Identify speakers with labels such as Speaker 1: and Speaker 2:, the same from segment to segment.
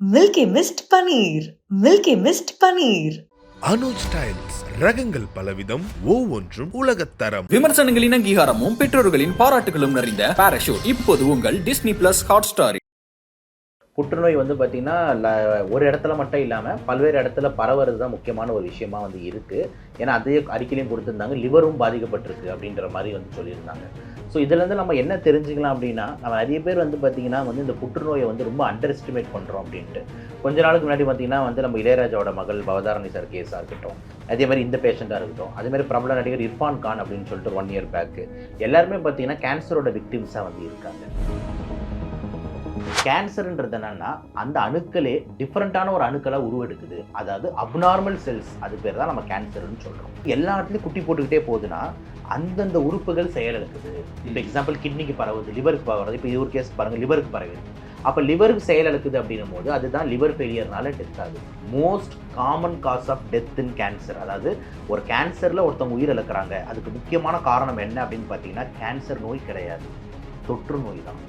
Speaker 1: Milky mist paneer milky mist paneer.
Speaker 2: Anuj styles ரகங்கள் பலவிதம் ஒவ்வொன்றும் உலகத்தரம்
Speaker 3: விமர்சனங்களின் அங்கீகாரமும் பெற்றோர்களின் பாராட்டுகளும் நிறைந்த பாராஷூட் இப்போது உங்கள் டிஸ்னி பிளஸ் ஹாட் ஸ்டார்
Speaker 4: புற்றுநோய் வந்து பார்த்திங்கன்னா ஒரு இடத்துல மட்டும் இல்லாமல் பல்வேறு இடத்துல பரவுறது தான் முக்கியமான ஒரு விஷயமா வந்து இருக்குது ஏன்னா அதே அறிக்கையிலையும் கொடுத்துருந்தாங்க லிவரும் பாதிக்கப்பட்டிருக்கு அப்படின்ற மாதிரி வந்து சொல்லியிருந்தாங்க. ஸோ இதுலேருந்து நம்ம என்ன தெரிஞ்சுக்கலாம் அப்படின்னா நம்ம நிறைய பேர் வந்து பார்த்திங்கன்னா வந்து இந்த புற்றுநோயை வந்து ரொம்ப அண்டர் எஸ்டிமேட் பண்ணுறோம் அப்படின்ட்டு. கொஞ்ச நாளுக்கு முன்னாடி பார்த்திங்கன்னா வந்து நம்ம இளையராஜாவோட மகள் பவதாரணி சார் கேஸாக இருக்கட்டும் அதே மாதிரி இந்த பேஷண்ட்டாக இருக்கட்டும் அதே மாதிரி பிரபல நடிகர் இர்ஃபான் கான் அப்படின்னு சொல்லிட்டு ஒன் இயர் பேக்கு எல்லாருமே பார்த்திங்கன்னா கேன்சரோட விக்டிம்ஸாக வந்து இருக்காங்க. கேன்சர்ன்றது என்னன்னா அந்த அணுக்களே டிஃப்ரெண்ட்டான ஒரு அணுக்களாக உருவெடுக்குது. அதாவது அப்நார்மல் செல்ஸ் அது பேர் தான் நம்ம கேன்சர்னு சொல்கிறோம் எல்லா இடத்துலையும் குட்டி போட்டுக்கிட்டே போகுதுன்னா அந்தந்த உறுப்புகள் செயலிழக்குது இப்போ எக்ஸாம்பிள் கிட்னிக்கு பரவுது லிவருக்கு பரவுறது இப்போ இது ஒரு கேஸ் பாருங்க லிவருக்கு பரவுது அப்போ லிவருக்கு செயலிழக்குது அப்படின்னும் போது அதுதான் லிவர் ஃபெயிலியர்னால டெத் ஆகுது. Most common cause of death in cancer அதாவது ஒரு கேன்சரில் ஒருத்தவங்க உயிர் இழக்கிறாங்க. அதுக்கு முக்கியமான காரணம் என்ன அப்படின்னு பார்த்தீங்கன்னா கேன்சர் நோய் கிடையாது. தொற்று நோய் தான்.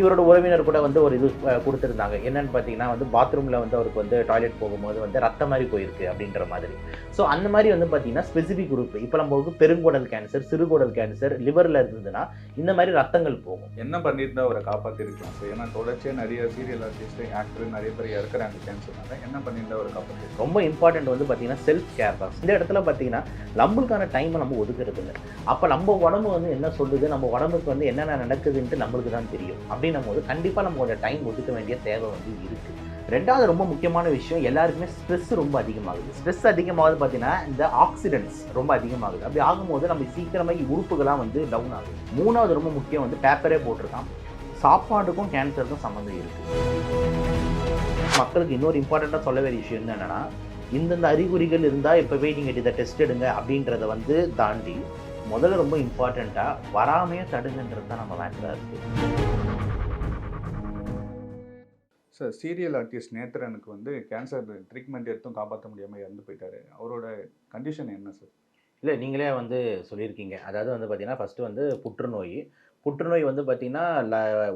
Speaker 4: இவரோட உறவினர் கூட வந்து ஒரு இது கொடுத்திருந்தாங்க. என்னன்னு பார்த்தீங்கன்னா வந்து பாத்ரூமில் வந்து அவருக்கு வந்து டாய்லெட் போகும்போது வந்து ரத்த மாதிரி போயிருக்கு அப்படின்ற மாதிரி. ஸோ அந்த மாதிரி வந்து பார்த்தீங்கன்னா ஸ்பெசிஃபிக் குரூப் இப்போ நம்மளுக்கு பெருங்குடல் கேன்சர் சிறுகுடல் கேன்சர் லிவரில் இருந்ததுன்னா இந்த மாதிரி ரத்தங்கள் போகும்.
Speaker 5: என்ன பண்ணியிருந்தா அவரை காப்பாற்றிருக்கலாம் சார்? ஏன்னா தொடர்ச்சியாக நிறைய சீரியல் ஆர்டிஸ்ட் ஆக்டர் நிறைய பேர் இறக்குறாங்க கேன்சர்னால என்ன பண்ணியிருந்தா அவரை காப்பாற்றிருக்கலாம்
Speaker 4: ரொம்ப இம்பார்ட்டன்ட் வந்து பார்த்தீங்கன்னா செல்ஃப் கேர் தான். இந்த இடத்துல பார்த்தீங்கன்னா நம்மளுக்கான டைமை நம்ம ஒதுக்குறது இல்லை. அப்போ நம்ம உடம்பு வந்து என்ன சொல்லுது? நம்ம உடம்புக்கு வந்து என்னென்ன நடக்குதுன்ட்டு நம்மளுக்கு தான் தெரியும். அப்படின்னும் போது கண்டிப்பாக நம்ம கொஞ்சம் டைம் ஒதுக்க வேண்டிய தேவை வந்து இருக்குது ரெண்டாவது ரொம்ப முக்கியமான விஷயம் எல்லாருக்குமே ஸ்ட்ரெஸ் ரொம்ப அதிகமாகுது. ஸ்ட்ரெஸ் அதிகமாகுது பார்த்தீங்கன்னா இந்த ஆக்சிடென்ட்ஸ் ரொம்ப அதிகமாகுது. அப்படி ஆகும்போது நம்ம சீக்கிரமாக உறுப்புகளாக வந்து டவுன் ஆகுது. மூணாவது ரொம்ப முக்கியம் வந்து பேப்பரே போட்டிருக்கான். சாப்பாடுக்கும் கேன்சருக்கும் சம்மந்தம் இருக்குது மக்களுக்கு இன்னொரு இம்பார்ட்டண்ட்டாக சொல்ல வேண்டிய விஷயம் என்னென்னா இந்தந்த அறிகுறிகள் இருந்தால் இப்போவே நீங்கள் இதை டெஸ்ட் எடுங்க அப்படின்றத வந்து தாண்டி முதல்ல ரொம்ப இம்பார்ட்டண்ட்டாக வராமையே தடுங்கன்றது தான் நம்ம வேண்டியதாக இருக்குது
Speaker 5: சார் சீரியல் ஆர்டிஸ்ட் நேத்ரனுக்கு வந்து கேன்சர் ட்ரீட்மெண்ட் எடுத்தும் காப்பாற்ற முடியாமல் இறந்து போயிட்டாரு. அவரோட கண்டிஷன் என்ன சார்?
Speaker 4: இல்லை நீங்களே வந்து சொல்லியிருக்கீங்க. அதாவது வந்து பார்த்தீங்கன்னா ஃபஸ்ட்டு வந்து புற்றுநோய். புற்றுநோய் வந்து பார்த்திங்கன்னா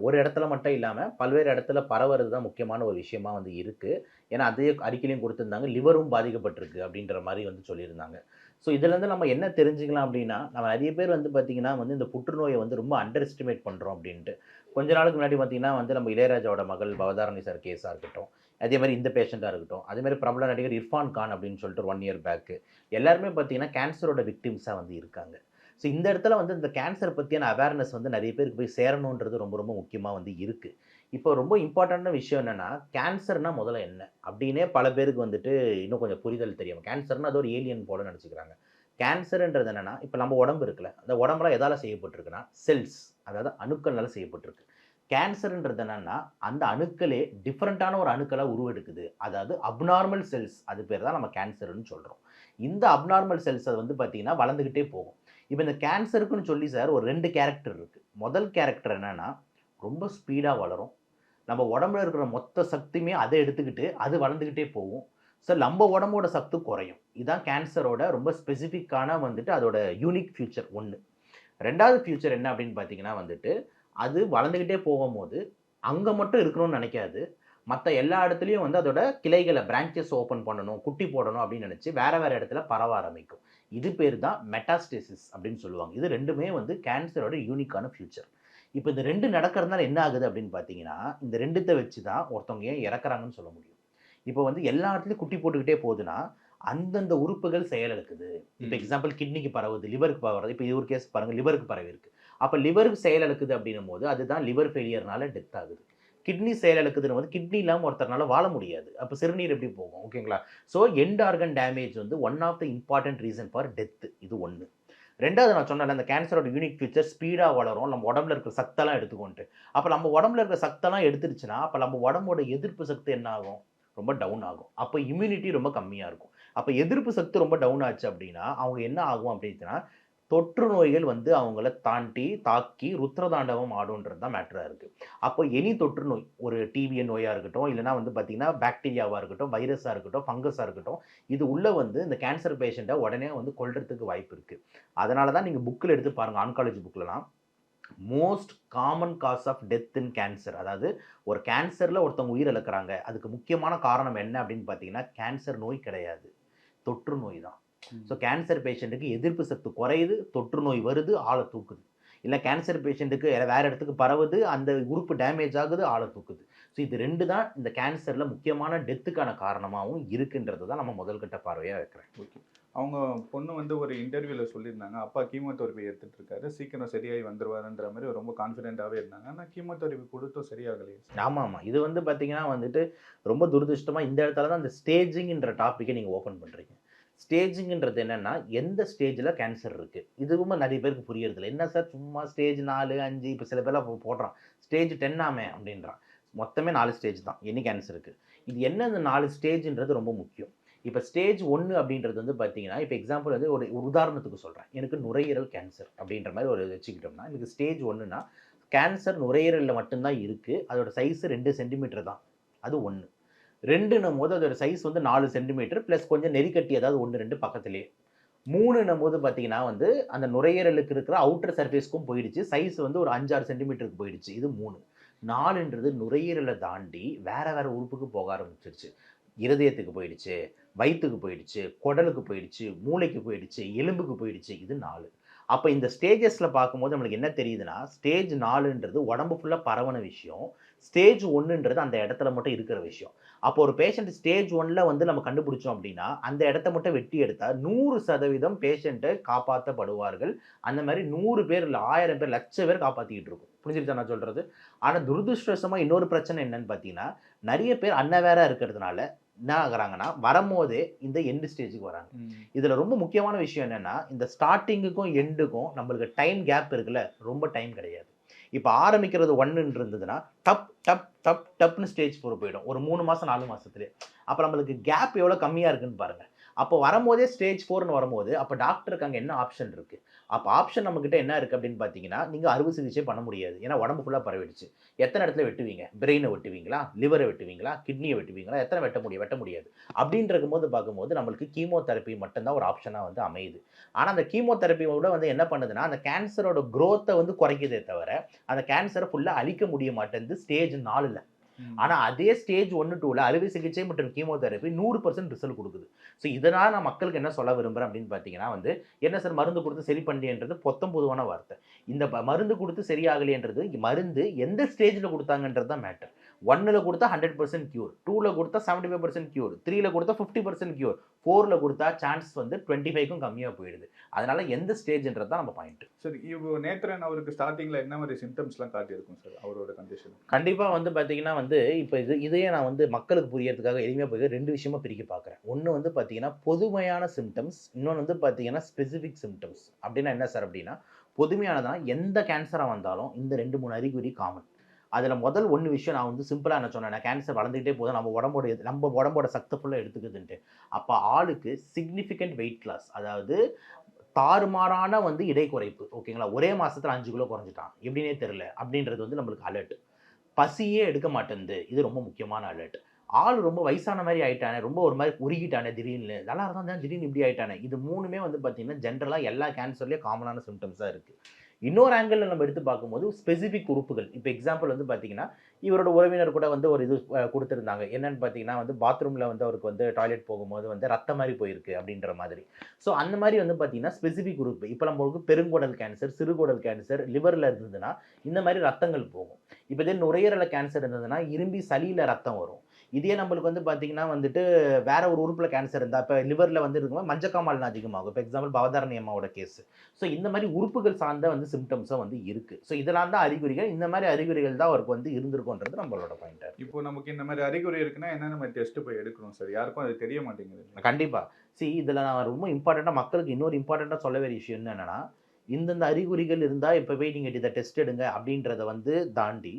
Speaker 4: ஒரு இடத்துல மட்டும் இல்லாமல் பல்வேறு இடத்துல பரவுறது தான் முக்கியமான ஒரு விஷயமா வந்து இருக்குது ஏன்னா அதே அறிக்கையிலையும் கொடுத்துருந்தாங்க. லிவரும் பாதிக்கப்பட்டிருக்கு அப்படின்ற மாதிரி வந்து சொல்லியிருந்தாங்க. ஸோ இதுலேருந்து நம்ம என்ன தெரிஞ்சுக்கலாம் அப்படின்னா நம்ம நிறைய பேர் வந்து பார்த்திங்கன்னா வந்து இந்த புற்றுநோயை வந்து ரொம்ப அண்டர் எஸ்டிமேட் பண்ணுறோம் அப்படின்ட்டு. கொஞ்ச நாளுக்கு முன்னாடி பார்த்திங்கன்னா வந்து நம்ம இளையராஜாவோட மகள் பவதாரணி சார் கேஸாக இருக்கட்டும் அதே மாதிரி இந்த பேஷண்ட்டாக இருக்கட்டும் அதே மாதிரி பிரபல நடிகர் இர்ஃபான் கான் அப்படின்னு சொல்லிட்டு ஒன் இயர் பேக்கு எல்லாருமே பார்த்தீங்கன்னா கேன்சரோட விக்டிம்ஸாக வந்து இருக்காங்க. ஸோ இந்த இடத்துல வந்து இந்த கேன்சர் பற்றியான அவேர்னஸ் வந்து நிறைய பேருக்கு போய் சேரணுன்றது ரொம்ப ரொம்ப முக்கியமாக வந்து இருக்குது இப்போ ரொம்ப இம்பார்ட்டண்ட்டான விஷயம் என்னென்னா கேன்சர்னால் முதல்ல என்ன? அப்படின்னே பல பேருக்கு வந்துட்டு இன்னும் கொஞ்சம் புரிதல் தெரியும். கேன்சர்னால் அது ஒரு ஏலியன் போல நினச்சிக்கிறாங்க. கேன்சர்ன்றது என்னென்னா இப்போ நம்ம உடம்பு இருக்குல்ல அந்த உடம்புலாம் எதால் செய்யப்பட்டிருக்குன்னா செல்ஸ் அதாவது அணுக்கள்னால செய்யப்பட்டிருக்கு. கேன்சர்ன்றது என்னன்னா அந்த அணுக்களே டிஃப்ரெண்ட்டான ஒரு அணுக்களை உருவெடுக்குது. அதாவது அப்நார்மல் செல்ஸ் அது பேர் தான் நம்ம கேன்சர்னு சொல்கிறோம் இந்த அப்நார்மல் செல்ஸ் அது வந்து பார்த்தீங்கன்னா வளர்ந்துக்கிட்டே போகும். இப்போ இந்த கேன்சருக்குன்னு சொல்லி சார் ஒரு ரெண்டு கேரக்டர் இருக்குது முதல் கேரக்டர் என்னன்னா ரொம்ப ஸ்பீடாக வளரும். நம்ம உடம்புல இருக்கிற மொத்த சக்தியுமே அதை எடுத்துக்கிட்டு அது வளர்ந்துக்கிட்டே போகும். சார் நம்ம உடம்போட சத்து குறையும். இதுதான் கேன்சரோட ரொம்ப ஸ்பெசிஃபிக்கான வந்துட்டு அதோட யூனிக் ஃபியூச்சர் ஒன்று ரெண்டாவது ஃபியூச்சர் என்ன அப்படின்னு பார்த்தீங்கன்னா வந்துட்டு அது வளர்ந்துக்கிட்டே போகும்போது அங்கே மட்டும் இருக்கணும்னு நினைக்காது. மற்ற எல்லா இடத்துலையும் வந்து அதோட கிளைகளை பிரான்ச்சஸ் ஓப்பன் பண்ணணும் குட்டி போடணும் அப்படின்னு நினச்சி வேற வேற இடத்துல பரவ ஆரம்பிக்கும். இது பேர் தான் மெட்டாஸ்டேசிஸ் அப்படின்னு சொல்லுவாங்க. இது ரெண்டுமே வந்து கேன்சரோட யூனிக்கான ஃபியூச்சர் இப்போ இந்த ரெண்டு நடக்கிறதுனால என்ன ஆகுது அப்படின்னு பார்த்தீங்கன்னா இந்த ரெண்டுத்தை வச்சு தான் ஒருத்தவங்க ஏன் இறக்குறாங்கன்னு சொல்ல முடியும். இப்போ வந்து எல்லா இடத்துலையும் குட்டி போட்டுக்கிட்டே போகுதுன்னா அந்தந்த உறுப்புகள் செயலிழக்குது. இப்போ. எக்ஸாம்பிள் கிட்னிக்கு பரவுது லிவருக்கு பரவுறது. இப்போ இது ஒரு கேஸ் பாருங்க லிவருக்கு பரவி இருக்கு அப்போ லிவருக்கு செயலிழக்குது அப்படின்னும் போது அதுதான் லிவர் ஃபெயிலியர்னால டெத் ஆகுது. கிட்னி செயலிழக்குதுன்னு வந்து கிட்னி இல்லாமல் ஒருத்தர்னால வாழ முடியாது. அப்போ சிறுநீர் எப்படி போகும்? ஓகேங்களா ஸோ எண்ட் ஆர்கன் டேமேஜ் வந்து one of the important reason for death இது ஒன்று ரெண்டாவது நான் சொன்னேன் அந்த கேன்சரோட யூனிக் ஃபியூச்சர் ஸ்பீடாக வளரும். நம்ம உடம்புல இருக்கிற சக்தெல்லாம் எடுத்துக்கொண்டு அப்போ நம்ம உடம்புல இருக்கிற சக்தெல்லாம் எடுத்துருச்சுன்னா அப்போ நம்ம உடம்போட எதிர்ப்பு சக்தி என்ன ஆகும்? ரொம்ப டவுன் ஆகும். அப்போ இம்யூனிட்டி ரொம்ப கம்மியாக இருக்கும். அப்போ எதிர்ப்பு சக்தி ரொம்ப டவுன் ஆச்சு அப்படின்னா அவங்க என்ன ஆகும் அப்படின்னா தொற்று நோய்கள் வந்து அவங்கள தாண்டி தாக்கி ருத்ரதாண்டவம் ஆடுன்றது தான் மேட்டராக இருக்குது அப்போ எனி தொற்று நோய் ஒரு டிவிய நோயாக இருக்கட்டும் இல்லைனா வந்து பார்த்திங்கன்னா பாக்டீரியாவாக இருக்கட்டும் வைரஸாக இருக்கட்டும் ஃபங்கஸாக இருக்கட்டும் இது உள்ளே வந்து இந்த கேன்சர் பேஷண்ட்டை உடனே வந்து கொள்றதுக்கு வாய்ப்பு இருக்குது அதனால தான் நீங்கள் புக்கில் எடுத்து பாருங்கள் oncology புக்கிலலாம் most common cause of death in cancer அதாவது ஒரு கேன்சரில் ஒருத்தவங்க உயிர் இழக்கிறாங்க அதுக்கு முக்கியமான காரணம் என்ன அப்படின்னு பார்த்தீங்கன்னா கேன்சர் நோய் கிடையாது. தொற்று நோய் தான். ஸோ கேன்சர் பேஷண்ட்டுக்கு எதிர்ப்பு சக்தி குறையுது தொற்று நோய் வருது ஆளை தூக்குது. இல்லை கேன்சர் பேஷண்ட்டுக்கு வேற இடத்துக்கு பரவுது அந்த உறுப்பு டேமேஜ் ஆகுது ஆளை தூக்குது. ஸோ இது ரெண்டு தான் இந்த கேன்சரில் முக்கியமான டெத்துக்கான காரணமாகவும் இருக்குன்றது தான் நம்ம முதல்கட்ட பார்வையாக வைக்கிறேன்.
Speaker 5: ஓகே. அவங்க பொண்ணு வந்து ஒரு இன்டர்வியூவில் சொல்லியிருந்தாங்க. அப்பா கீமோதெரபி எடுத்துட்டு இருக்காரு சீக்கிரம் சரியாகி வந்துருவாருன்ற மாதிரி ரொம்ப கான்ஃபிடென்ட்டாகவே இருந்தாங்க. ஆனால் கீமோதெரபி கொடுத்தும் சரியாகலையே. சார்
Speaker 4: ஆமாம். ஆமாம் இது வந்து பார்த்தீங்கன்னா வந்துட்டு ரொம்ப துரதிருஷ்டமாக இந்த இடத்துல தான் இந்த ஸ்டேஜிங்ன்ற டாப்பிக்கை நீங்கள் ஓப்பன் பண்ணுறீங்க ஸ்டேஜிங்கிறது என்னென்னா எந்த ஸ்டேஜில் கேன்சர் இருக்குது இதுவும் நிறைய பேருக்கு புரியறதில்ல என்ன சார் சும்மா ஸ்டேஜ் நாலு அஞ்சு இப்போ சில பேர்லாம் போடுறான். ஸ்டேஜ் டென்னாமே அப்படின்றான். மொத்தமே நாலு ஸ்டேஜ் தான். எனி இருக்குது இது என்ன இந்த நாலு ஸ்டேஜ்ன்றது ரொம்ப முக்கியம். இப்போ ஸ்டேஜ் ஒன்று அப்படின்றது வந்து பார்த்தீங்கன்னா இப்போ எக்ஸாம்பிள் வந்து ஒரு ஒரு உதாரணத்துக்கு சொல்கிறேன் எனக்கு நுரையீரல் கேன்சர் அப்படின்ற மாதிரி ஒரு வச்சுக்கிட்டோம்னா எனக்கு ஸ்டேஜ் ஒன்றுனா கேன்சர் நுரையீரலில் மட்டும்தான் இருக்குது அதோட சைஸ் ரெண்டு சென்டிமீட்டர் தான். அது ஒன்று ரெண்டுன்னும் போது அதோட சைஸ் வந்து நாலு சென்டிமீட்டர் ப்ளஸ் கொஞ்சம் நெறிக்கட்டி ஏதாவது ஒன்று ரெண்டு பக்கத்துலேயே. மூணுன்னும் போது பார்த்தீங்கன்னா வந்து அந்த நுரையீரலுக்கு இருக்கிற அவுட்டர் சர்ஃபேஸ்க்கும் போயிடுச்சு. சைஸ் வந்து ஒரு அஞ்சாறு சென்டிமீட்டருக்கு போயிடுச்சு. இது மூணு. நாலுன்றது நுரையீரலை தாண்டி வேற வேற உறுப்புக்கு போக ஆரம்பிச்சிருச்சு. இருதயத்துக்கு போயிடுச்சு வயிற்றுக்கு போயிடுச்சு குடலுக்கு போயிடுச்சு மூளைக்கு போயிடுச்சு எலும்புக்கு போயிடுச்சு. இது நாலு. அப்போ இந்த ஸ்டேஜஸில் பார்க்கும்போது நம்மளுக்கு என்ன தெரியுதுன்னா ஸ்டேஜ் நாலுன்றது உடம்பு ஃபுல்லாக பரவன விஷயம். ஸ்டேஜ் ஒன்றுன்றது அந்த இடத்துல மட்டும் இருக்கிற விஷயம். அப்போ ஒரு பேஷண்ட் ஸ்டேஜ் ஒன்ல வந்து நம்ம கண்டுபிடிச்சோம் அப்படின்னா அந்த இடத்த மட்டும் வெட்டி எடுத்தா நூறு சதவீதம் பேஷண்ட்டை காப்பாற்றப்படுவார்கள் அந்த மாதிரி நூறு பேர் இல்லை ஆயிரம் பேர் லட்சம் பேர் காப்பாற்றிக்கிட்டு இருக்கும். புரிஞ்சுக்கிட்டா நான் சொல்றது? ஆனால் துரதிருஷ்டவசமாக இன்னொரு பிரச்சனை என்னன்னு பார்த்தீங்கன்னா நிறைய பேர் அன்னவேரா இருக்கிறதுனால என்ன ஆகுறாங்கன்னா வரும்போதே இந்த எண்டு ஸ்டேஜுக்கு வராங்க. இதில் ரொம்ப முக்கியமான விஷயம் என்னன்னா இந்த ஸ்டார்டிங்குக்கும் எண்டுக்கும் நம்மளுக்கு டைம் கேப் இருக்குல்ல ரொம்ப டைம் கிடையாது. இப்போ ஆரம்பிக்கிறது ஒன்றுன்னு இருந்ததுன்னா டப் டப் டப் டப்னு ஸ்டேஜ் ஃபோர் போயிடும். ஒரு மூணு மாதம் நாலு மாதத்துலேயே அப்போ நம்மளுக்கு கேப் எவ்வளோ கம்மியாக இருக்குன்னு பாருங்கள் அப்போ வரும்போதே ஸ்டேஜ் ஃபோர்னு வரும்போது அப்போ டாக்டருக்கு அங்கே என்ன ஆப்ஷன் இருக்குது அப்போ ஆப்ஷன் நம்மக்கிட்ட என்ன இருக்குது அப்படின்னு பார்த்தீங்கன்னா நீங்கள் அறுவை சிகிச்சை பண்ண முடியாது. ஏன்னா உடம்பு ஃபுல்லாக பரவிடுச்சு. எத்தனை இடத்துல வெட்டுவீங்க? பிரெயினை வெட்டுவீங்களா? லிவரை வெட்டுவீங்களா? கிட்னியை வெட்டுவீங்களா? எத்தனை வெட்ட முடியும்? வெட்ட முடியாது. அப்படின்ற போது பார்க்கும்போது நம்மளுக்கு கீமோதெரப்பி மட்டும்தான் ஒரு ஆப்ஷனாக வந்து அமையுது. ஆனால் அந்த கீமோதெரப்பியோட வந்து என்ன பண்ணுதுன்னா அந்த கேன்சரோட க்ரோத்தை வந்து குறைக்குதே தவிர அந்த கேன்சரை ஃபுல்லாக அழிக்க முடிய மாட்டேங்குது ஸ்டேஜ் நாலில். ஆனால் அதே ஸ்டேஜ் ஒன்று டூவில் அறுவை சிகிச்சை மற்றும் கீமோதெரப்பி நூறு பர்சன்ட் ரிசல்ட் கொடுக்குது. ஸோ இதனால் நான் மக்களுக்கு என்ன சொல்ல விரும்புகிறேன் அப்படின்னு பார்த்தீங்கன்னா வந்து என்ன சார் மருந்து கொடுத்து சரி பண்ணியன்றது பொத்தம் பொதுவான வார்த்தை. இந்த மருந்து கொடுத்து சரியாகலைன்றது மருந்து எந்த ஸ்டேஜில் கொடுத்தாங்கன்றது தான் மேட்டர் ஒன்னில் கொடுத்தா ஹண்ட்ரட் பர்சன்ட் கியூர் டூவில் கொடுத்தா செவன்டி ஃபைவ் பர்சன்ட் கியூர் த்ரீல கொடுத்தா ஃபிஃப்டி பர்சன்ட் கியூர் ஃபோரில் கொடுத்தா சான்ஸ் வந்து டுவெண்ட்டி ஃபைவ்க்கும் கம்மியாக போயிடுது. அதனால எந்த ஸ்டேஜ்ன்றது தான் நம்ம பாயிண்ட்
Speaker 5: சரி இப்போ நேத்ரன் அவருக்கு ஸ்டார்டிங்கில் என்ன மாதிரி சிம்டம்ஸ்லாம் காட்டியிருக்கும் சார் அவரோட கண்டிஷன்
Speaker 4: கண்டிப்பாக வந்து பார்த்தீங்கன்னா வந்து இப்போ இது இதையே நான் வந்து மக்களுக்கு புரியறதுக்காக எளிமையாக போய் ரெண்டு விஷயமா பிரிக்க பார்க்குறேன் ஒன்று வந்து பார்த்தீங்கன்னா பொதுமையான சிம்டம்ஸ் இன்னொன்று வந்து பார்த்தீங்கன்னா ஸ்பெசிஃபிக் சிம்டம்ஸ் அப்படின்னா என்ன சார் அப்படின்னா பொதுமையானதான் எந்த கேன்சராக வந்தாலும் இந்த ரெண்டு மூணு அறிகுறி காமன் அதில் முதல் ஒன்று விஷயம் நான் வந்து சிம்பிளாக என்ன சொன்னேன் கேன்சர் வளர்ந்துக்கிட்டே போதும் நம்ம உடம்போட நம்ம உடம்போட சக்தி ஃபுல்லாக எடுத்துக்குதுன்ட்டு. அப்போ ஆளுக்கு சிக்னிஃபிகண்ட் வெயிட் லாஸ் அதாவது தாறுமாறான வந்து இடை குறைப்பு ஓகேங்களா ஒரே மாதத்தில் அஞ்சு கிலோ குறைஞ்சிட்டான். எப்படின்னே தெரில அப்படின்றது வந்து நம்மளுக்கு அலர்ட் பசியே எடுக்க மாட்டேங்குது இது ரொம்ப முக்கியமான அலர்ட் ஆள் ரொம்ப வயசான மாதிரி ஆயிட்டானே ரொம்ப ஒரு மாதிரி உருகிட்டானே திடீர்னு. நல்லா இருந்தால் திடீர்னு இப்படி ஆயிட்டானே. இது மூணுமே வந்து பார்த்தீங்கன்னா ஜென்ரலாக எல்லா கேன்சர்லேயும் காமனான சிம்டம்ஸாக இருக்குது இன்னொரு ஆங்கிளில் நம்ம எடுத்து பார்க்கும்போது ஸ்பெசிஃபிக் உறுப்புகள். இப்போ எக்ஸாம்பிள் வந்து பார்த்தீங்கன்னா இவரோட உறவினர் கூட வந்து ஒரு இது கொடுத்துருந்தாங்க. என்னென்னு என்னன்னு பார்த்தீங்கன்னா வந்து பாத்ரூமில் வந்து அவருக்கு வந்து டாய்லெட் போகும்போது வந்து ரத்த மாதிரி போயிருக்கு அப்படின்ற மாதிரி. ஸோ அந்த மாதிரி வந்து பார்த்தீங்கன்னா ஸ்பெசிஃபிக் உறுப்பு. இப்போ நம்மளுக்கு பெருங்குடல் கேன்சர் சிறுகுடல் கேன்சர் லிவரில் இருந்ததுன்னா இந்த மாதிரி ரத்தங்கள் போகும். இப்போ இதே நுரையீரல கேன்சர் இருந்ததுன்னா இரும்பி சளியில் ரத்தம் வரும். இதே நம்மளுக்கு வந்து பார்த்தீங்கன்னா வந்துட்டு வேற ஒரு உறுப்பில் கேன்சர் இருந்தால் இப்போ லிவரில் வந்து இருக்கும்போது மஞ்சக்காமால் அதிகமாகும். இப்போ எக்ஸாம்பிள் பவதாரணி அம்மாவோட கேஸ் ஸோ இந்த மாதிரி உறுப்புகள் சார்ந்த வந்து சிம்டம்ஸும் வந்து இருக்குது ஸோ இதெல்லாம் தான் அறிகுறிகள். இந்த மாதிரி அறிகுறிகள் தான் அவருக்கு வந்து இருந்திருக்குன்றது நம்மளோட பாயிண்ட்
Speaker 5: இப்போ நமக்கு இந்த மாதிரி அறிகுறி இருக்குன்னா என்ன நம்ம டெஸ்ட் போய் எடுக்கணும் சார் யாருக்கும் அது தெரிய மாட்டேங்குது.
Speaker 4: கண்டிப்பா. See இதில் நான் ரொம்ப இம்பார்ட்டண்ட்டாக மக்களுக்கு இன்னொரு இம்பார்ட்டண்ட்டாக சொல்ல வேண்டிய விஷயம் என்னன்னா இந்தந்த அறிகுறிகள் இருந்தால் இப்போ போய் நீங்கள் இதை டெஸ்ட் எடுங்க அப்படின்றத வந்து தாண்டி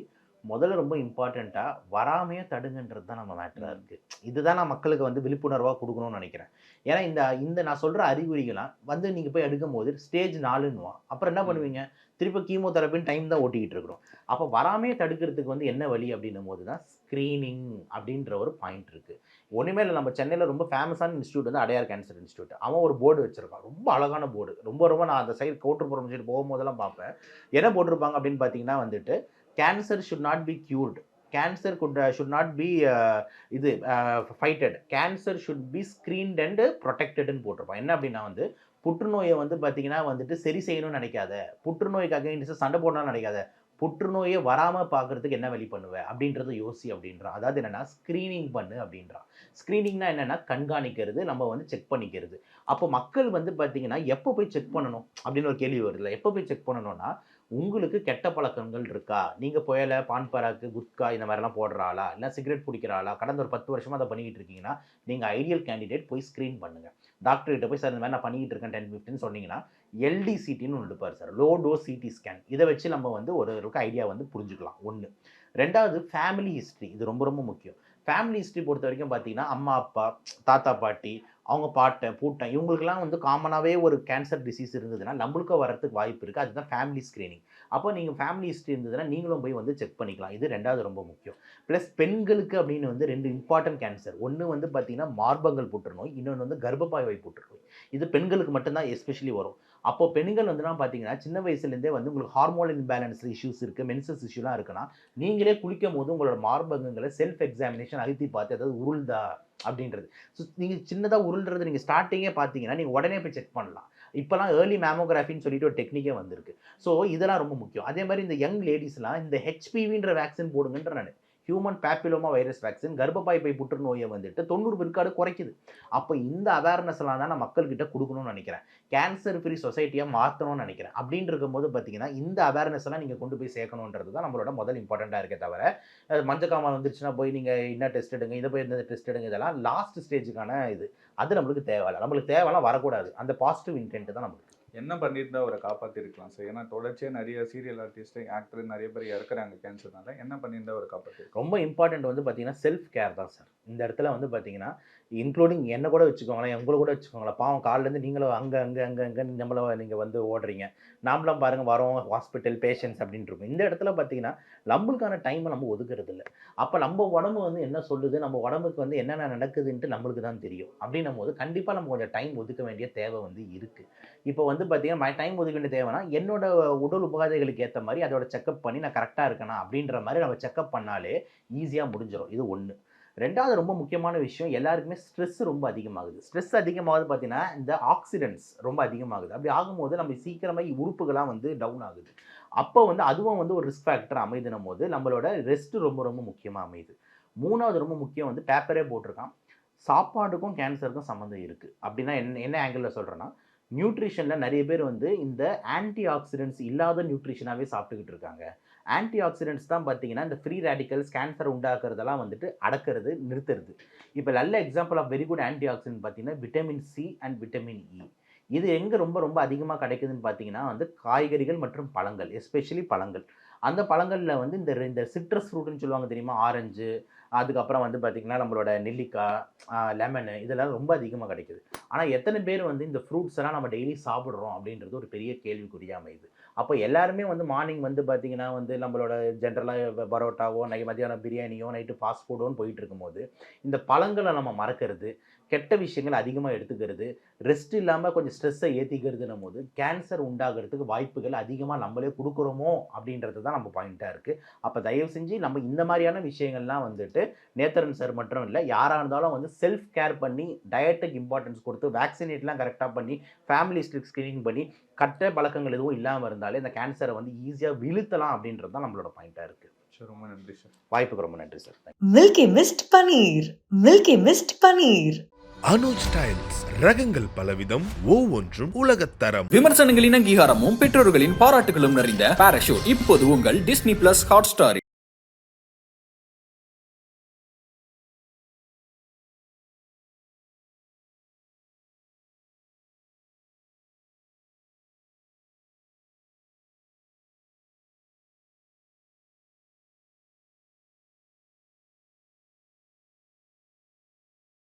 Speaker 4: முதல்ல ரொம்ப இம்பார்ட்டண்ட்டாக வராமையே தடுங்கன்றது தான் நம்ம மேட்டராக இருக்குது இதுதான் நான் மக்களுக்கு வந்து விழிப்புணர்வாக கொடுக்கணும்னு நினைக்கிறேன். ஏன்னா இந்த இந்த நான் சொல்கிற அறிகுறிகள்லாம் வந்து நீங்கள் போய் எடுக்கும் போது ஸ்டேஜ் நாலுன்னுவான். அப்புறம் என்ன பண்ணுவீங்க? திருப்பி கீமோதெரப்பின்னு டைம் தான் ஓட்டிக்கிட்டு இருக்கிறோம். அப்போ வராமையே தடுக்கிறதுக்கு வந்து என்ன வழி அப்படின்னும் போது தான் ஸ்க்ரீனிங் அப்படின்ற ஒரு பாயிண்ட் இருக்குது ஒன்றுமே இல்லை நம்ம சென்னையில் ரொம்ப ஃபேமஸான இன்ஸ்டியூட் வந்து அடையார் கேன்சர் இன்ஸ்டியூட் அவன் ஒரு போர்டு வச்சிருக்கான். ரொம்ப அழகான போர்டு ரொம்ப ரொம்ப நான் அந்த சைடு கோட்டுப்புறம் சைடு போகும்போதெல்லாம் பார்ப்பேன். என்ன போட்டிருப்பாங்க அப்படின்னு பார்த்தீங்கன்னா வந்துட்டு cancer should not be cured cancer good should not be இது fighted cancer should be screened and ப்ரொடெக்டட்னு போட்டிருப்பான் என்ன அப்படின்னா வந்து புற்றுநோயை வந்து பார்த்தீங்கன்னா வந்துட்டு சரி செய்யணும்னு நினைக்காத. புற்றுநோய்க்கு அகைன்ஸ்ட் சண்டை போடணும்னு நினைக்காத. புற்றுநோயை வராமல் பார்க்கறதுக்கு என்ன வழி பண்ணுவேன் அப்படின்றத யோசி அப்படின்றான். அதாவது என்னென்னா ஸ்க்ரீனிங் பண்ணு அப்படின்றான். ஸ்க்ரீனிங்னா என்னென்னா கண்காணிக்கிறது நம்ம வந்து செக் பண்ணிக்கிறது. அப்போ மக்கள் வந்து பார்த்தீங்கன்னா எப்போ போய் செக் பண்ணணும்? அப்படின்னு ஒரு கேள்வி வருதுல்ல. எப்போ போய் செக் பண்ணணும்னா உங்களுக்கு கெட்ட பழக்கங்கள் இருக்கா? நீங்கள் புயல பான்பராக்கு குட்கா இந்த மாதிரிலாம் போடுறாளா? இல்லை சிகரெட் பிடிக்கிறாளா? கடந்த ஒரு பத்து வருஷமாக அதை பண்ணிக்கிட்டு இருக்கீங்கன்னா நீங்கள் ஐடியல் கேண்டிடேட் போய் ஸ்க்ரீன் பண்ணுங்கள் டாக்டர் கிட்ட போய் சார் இந்த மாதிரி நான் பண்ணிக்கிட்டு இருக்கேன் டென் ஃபிஃப்டின்னு சொன்னீங்கன்னா எல்டிசிட்டின்னு ஒன்று இருப்பார் sir. Low dose CT scan இதை வச்சு நம்ம வந்து ஒரு ஒரு ஐடியா வந்து புரிஞ்சுக்கலாம். ஒன்று ரெண்டாவது ஃபேமிலி ஹிஸ்ட்ரி இது ரொம்ப ரொம்ப முக்கியம். ஃபேமிலி ஹிஸ்ட்ரி பொறுத்த வரைக்கும் பார்த்தீங்கன்னா அம்மா அப்பா தாத்தா பாட்டி அவங்க பாட்டன் பூட்டன் இவங்களுக்குலாம் வந்து காமனாகவே ஒரு கேன்சர் டிசீஸ் இருந்ததுன்னா நம்மளுக்கும் வரத்துக்கு வாய்ப்பு இருக்குது அதுதான் ஃபேமிலி ஸ்க்ரீனிங் அப்போ நீங்கள் ஃபேமிலி ஹிஸ்ட்ரி இருந்ததுன்னா நீங்களும் போய் வந்து செக் பண்ணிக்கலாம். இது ரெண்டாவது ரொம்ப முக்கியம். ப்ளஸ் பெண்களுக்கு அப்படின்னு வந்து ரெண்டு இம்பார்ட்டன்ட் கேன்சர் ஒன்று வந்து பார்த்திங்கன்னா மார்பங்கள் புற்றுநோய் இன்னொன்று வந்து கர்ப்பப்பை வாய் புற்றுநோய் இது பெண்களுக்கு மட்டும்தான் எஸ்பெஷலி வரும். அப்போ பெண்கள் வந்துலாம் பார்த்தீங்கன்னா சின்ன வயசுலேருந்தே வந்து உங்களுக்கு ஹார்மோன் இன்பேலன்ஸ் இஷ்யூஸ் இருக்குது மென்சஸ் இஷ்யூலாம் இருக்குன்னா நீங்களே குளிக்கும் போது உங்களோட மார்பகங்களை செல்ஃப் எக்ஸாமினேஷன் அழுத்தி பார்த்து அதாவது உருள்தா அப்படின்றது. ஸோ நீங்கள் சின்னதாக உருள்றது நீங்கள் ஸ்டார்டிங்கே பார்த்தீங்கன்னா நீங்கள் உடனே போய் செக் பண்ணலாம். இப்போலாம் ஏர்லி மேமோகிராஃபின்னு சொல்லிட்டு ஒரு டெக்னிக்கே வந்திருக்கு. ஸோ இதெல்லாம் ரொம்ப முக்கியம். அதே மாதிரி இந்த யங் லேடிஸ்லாம் இந்த ஹெச்பிவின்ற வேக்சின் போடுங்கன்ற நான் ஹியூமன் பேப்பிலோமா வைரஸ் வேக்சின் கர்ப்பப்பை பை புற்றுநோயை வந்துட்டு தொண்ணூறு விற்காடு குறைக்குது. அப்போ இந்த அவேர்னஸ்லாம் தான் நான் மக்கள்கிட்ட கொடுக்கணும்னு நினைக்கிறேன். கேன்சர் ஃப்ரீ சொசைட்டியாக மாற்றணும்னு நினைக்கிறேன். அப்படின்னு இருக்கும்போது பார்த்தீங்கன்னா இந்த அவேர்னஸ் எல்லாம் நீங்கள் கொண்டு போய் சேர்க்கணுன்றது தான் நம்மளோட முதல் இம்பார்ட்டண்ட்டாக இருக்கே தவிர மஞ்சக்காமல் வந்துருச்சுன்னா போய் நீங்கள் என்ன டெஸ்ட் எடுங்க இதை போய் இந்த டெஸ்ட் எடுங்க இதெல்லாம் லாஸ்ட் ஸ்டேஜுக்கான இது. அது நம்மளுக்கு தேவையில்லை. நம்மளுக்கு தேவைலாம் வரக்கூடாது. அந்த பாசிட்டிவ் இன்டென்ட் தான் நம்மளுக்கு.
Speaker 5: என்ன பண்ணியிருந்தா அவரை காப்பாற்றிருக்கலாம் சார் ஏன்னா தொடர்ச்சியாக நிறைய சீரியல் ஆர்டிஸ்ட் ஆக்டர் நிறைய பேர் இறக்குறாங்க கேன்சர்னால என்ன பண்ணியிருந்தா அவரை காப்பாற்றி
Speaker 4: ரொம்ப இம்பார்ட்டன்ட் வந்து பார்த்தீங்கன்னா செல்ஃப் கேர் தான் சார் இந்த இடத்துல வந்து பார்த்தீங்கன்னா இன்க்ளூடிங் என்ன கூட வச்சுக்கோங்களேன் உங்களை கூட வச்சுக்கோங்களேன். பாவம் காலிலேருந்து நீங்களும் அங்கே அங்கே அங்கே அங்கே நம்மள நீங்கள் வந்து ஓடுறீங்க. நாமளும் பாருங்கள் வரோம் ஹாஸ்பிட்டல் பேஷண்ட்ஸ் அப்படின்ட்டு இருக்கும். இந்த இடத்துல பார்த்தீங்கன்னா நம்மளுக்கான டைமை நம்ம ஒதுக்கிறது இல்லை அப்போ நம்ம உடம்பு வந்து என்ன சொல்லுது? நம்ம உடம்புக்கு வந்து என்னென்ன நடக்குதுன்ட்டு நம்மளுக்கு தான் தெரியும். அப்படின்னும் போது கண்டிப்பாக நம்ம கொஞ்சம் டைம் ஒதுக்க வேண்டிய தேவை வந்து இருக்குது இப்போ வந்து பார்த்தீங்கன்னா டைம் ஒதுக்க வேண்டிய தேவைன்னா என்னோட உடல் உபாதைகளுக்கு ஏற்ற மாதிரி அதோட செக்கப் பண்ணி நான் கரெக்டாக இருக்கேனா அப்படின்ற மாதிரி நம்ம செக்கப் பண்ணாலே ஈஸியாக முடிஞ்சிடும் இது ஒன்று ரெண்டாவது ரொம்ப முக்கியமான விஷயம் எல்லாருக்குமே ஸ்ட்ரெஸ் ரொம்ப அதிகமாகுது. ஸ்ட்ரெஸ் அதிகமாகுது பார்த்தீங்கன்னா இந்த ஆக்சிடென்ட்ஸ் ரொம்ப அதிகமாகுது. அப்படி ஆகும்போது நம்ம சீக்கிரமாக உறுப்புகளாக வந்து டவுன் ஆகுது. அப்போ வந்து அதுவும் வந்து ஒரு ரிஸ்க் ஃபேக்டர் அமைதுனும் போது நம்மளோட ரெஸ்ட் ரொம்ப ரொம்ப முக்கியமாக அமையுது. மூணாவது ரொம்ப முக்கியம் வந்து பேப்பரே போட்டிருக்கான். சாப்பாடுக்கும் கேன்சருக்கும் சம்மந்தம் இருக்குது அப்படின்னா என்ன என்ன ஆங்கிளில் சொல்கிறேன்னா நியூட்ரிஷனில் நிறைய பேர் வந்து இந்த ஆன்டி ஆக்சிடென்ட்ஸ் இல்லாத நியூட்ரிஷனாகவே சாப்பிட்டுக்கிட்டு இருக்காங்க. ஆன்டி ஆக்சிடென்ட்ஸ் தான் பார்த்தீங்கன்னா இந்த ஃப்ரீ ரேடிக்கல்ஸ் கேன்சர் உண்டாக்குறதெல்லாம் வந்துட்டு அடக்கிறது நிறுத்துறது. இப்போ நல்ல example of very good antioxidant பார்த்தீங்கன்னா vitamin C and vitamin E இது எங்கே ரொம்ப ரொம்ப அதிகமாக கிடைக்குதுன்னு பார்த்தீங்கன்னா வந்து காய்கறிகள் மற்றும் பழங்கள் எஸ்பெஷலி பழங்கள். அந்த பழங்களில் வந்து இந்த இந்த சிட்ரஸ் ஃப்ரூட்னு சொல்லுவாங்க தெரியுமா? ஆரஞ்சு அதுக்கப்புறம் வந்து பார்த்திங்கன்னா நம்மளோட நெல்லிக்காய் லெமனு இதெல்லாம் ரொம்ப அதிகமாக கிடைக்குது. ஆனால் எத்தனை பேர் வந்து இந்த ஃப்ரூட்ஸ் எல்லாம் நம்ம டெய்லி சாப்பிட்றோம் அப்படின்றது ஒரு பெரிய கேள்விக்குறியாக அமையுது. அப்போ எல்லாருமே வந்து மார்னிங் வந்து பார்த்தீங்கன்னா வந்து நம்மளோட ஜென்ரலாக பரோட்டாவோ நை மதியானம் பிரியாணியோ நைட்டு ஃபாஸ்ட் ஃபுட்டோன்னு போயிட்டு இருக்கும்போது இந்த பழங்களை நம்ம மறக்கிறது கெட்ட விஷயங்கள் அதிகமாக எடுத்துக்கிறது ரெஸ்ட் இல்லாமல் கொஞ்சம் ஸ்ட்ரெஸ்ஸை ஏற்றிக்கிறதுனும் போது கேன்சர் உண்டாகிறதுக்கு வாய்ப்புகள் அதிகமாக நம்மளே கொடுக்குறோமோ அப்படின்றது தான் நம்ம பாயிண்ட்டாக இருக்குது அப்போ தயவு செஞ்சு நம்ம இந்த மாதிரியான விஷயங்கள்லாம் வந்துட்டு நேத்தரன் சார் மட்டும் இல்லை யாராக இருந்தாலும் வந்து செல்ஃப் கேர் பண்ணி டயட்டுக்கு இம்பார்ட்டன்ஸ் கொடுத்து வேக்சினேட்லாம் கரெக்டாக பண்ணி ஃபேமிலி ஸ்ட்ரிக் ஸ்க்ரீனிங் பண்ணி கட்ட பழக்கங்கள் எதுவும் இல்லாமல் இருந்தாலே இந்த கேன்சரை வந்து ஈஸியாக விழுத்தலாம் அப்படின்றது தான் நம்மளோட பாயிண்ட்டாக இருக்குது
Speaker 5: ரொம்ப நன்றி சார்
Speaker 4: வாய்ப்புக்கு ரொம்ப நன்றி sir
Speaker 1: milky mist paneer milky mist paneer
Speaker 2: Anuj styles ரகங்கள் பலவிதம் ஒவ்வொன்றும் உலகத்தரம்
Speaker 3: விமர்சனங்களின் அங்கீகாரமும் பெற்றோர்களின் பாராட்டுகளும் நிறைந்த பாராஷூட் இப்போது உங்கள் டிஸ்னி பிளஸ் ஹாட் ஸ்டார்